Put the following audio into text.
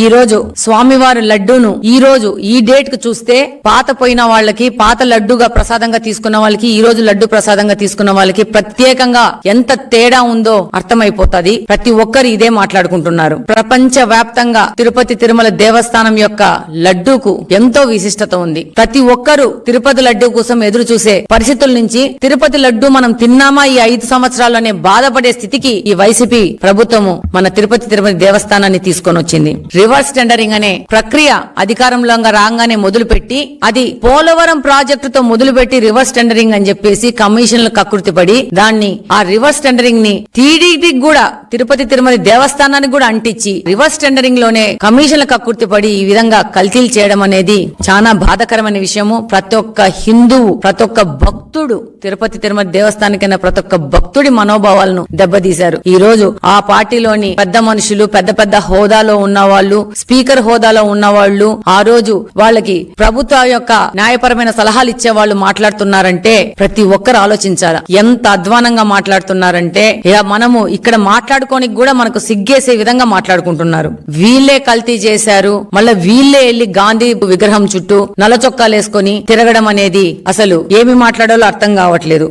ఈ రోజు స్వామివారి లడ్డూను ఈ రోజు ఈ డేట్కు చూస్తే పాత పోయిన వాళ్ళకి పాత లడ్డుగా ప్రసాదంగా తీసుకున్న వాళ్ళకి ఈ రోజు లడ్డు ప్రసాదంగా తీసుకున్న వాళ్ళకి ప్రత్యేకంగా ఎంత తేడా ఉందో అర్థమైపోతది. ప్రతి ఒక్కరు ఇదే మాట్లాడుకుంటున్నారు. ప్రపంచ వ్యాప్తంగా తిరుపతి తిరుమల దేవస్థానం యొక్క లడ్డూకు ఎంతో విశిష్టత ఉంది. ప్రతి ఒక్కరూ తిరుపతి లడ్డు కోసం ఎదురు చూసే పరిస్థితుల నుంచి తిరుపతి లడ్డు మనం తిన్నామా ఈ ఐదు సంవత్సరాల్లోనే బాధపడే స్థితికి ఈ వైసీపీ ప్రభుత్వము మన తిరుపతి తిరుపతి దేవస్థానాన్ని తీసుకొని వచ్చింది. రివర్స్ టెండరింగ్ అనే ప్రక్రియ అధికారంలో రాగానే మొదలుపెట్టి అది పోలవరం ప్రాజెక్టుతో మొదలుపెట్టి రివర్స్ టెండరింగ్ అని చెప్పేసి కమిషన్లు కకృతి పడి దాన్ని ఆ రివర్స్ టెండరింగ్ని టీడీపీకి కూడా తిరుపతి తిరుమల దేవస్థానానికి కూడా అంటించి రివర్స్ టెండరింగ్లోనే కమిషన్లు కకృతి పడి ఈ విధంగా కల్తీలు చేయడం అనేది చాలా బాధకరమైన విషయము. ప్రతి ఒక్క హిందువు ప్రతి ఒక్క భక్తుడు తిరుపతి తిరుమల దేవస్థానికైనా ప్రతి ఒక్క భక్తుడి మనోభావాలను దెబ్బతీశారు. ఈ రోజు ఆ పార్టీలోని పెద్ద మనుషులు పెద్ద పెద్ద హోదాలో ఉన్న వాళ్ళు స్పీకర్ హోదాలో ఉన్న వాళ్ళు ఆ రోజు వాళ్ళకి ప్రభుత్వ యొక్క న్యాయపరమైన సలహాలు ఇచ్చే వాళ్ళు మాట్లాడుతున్నారంటే ప్రతి ఒక్కరు ఆలోచించాలి. ఎంత అధ్వానంగా మాట్లాడుతున్నారంటే ఇక మనము ఇక్కడ మాట్లాడుకోనికి కూడా మనకు సిగ్గేసే విధంగా మాట్లాడుకుంటున్నారు. వీళ్ళే కల్తీ చేశారు మళ్ళా వీళ్ళే వెళ్ళి గాంధీ విగ్రహం చుట్టూ నల్ల చొక్కాలేసుకొని తిరగడం అనేది అసలు ఏమి మాట్లాడాలో అర్థం కావట్లేదు.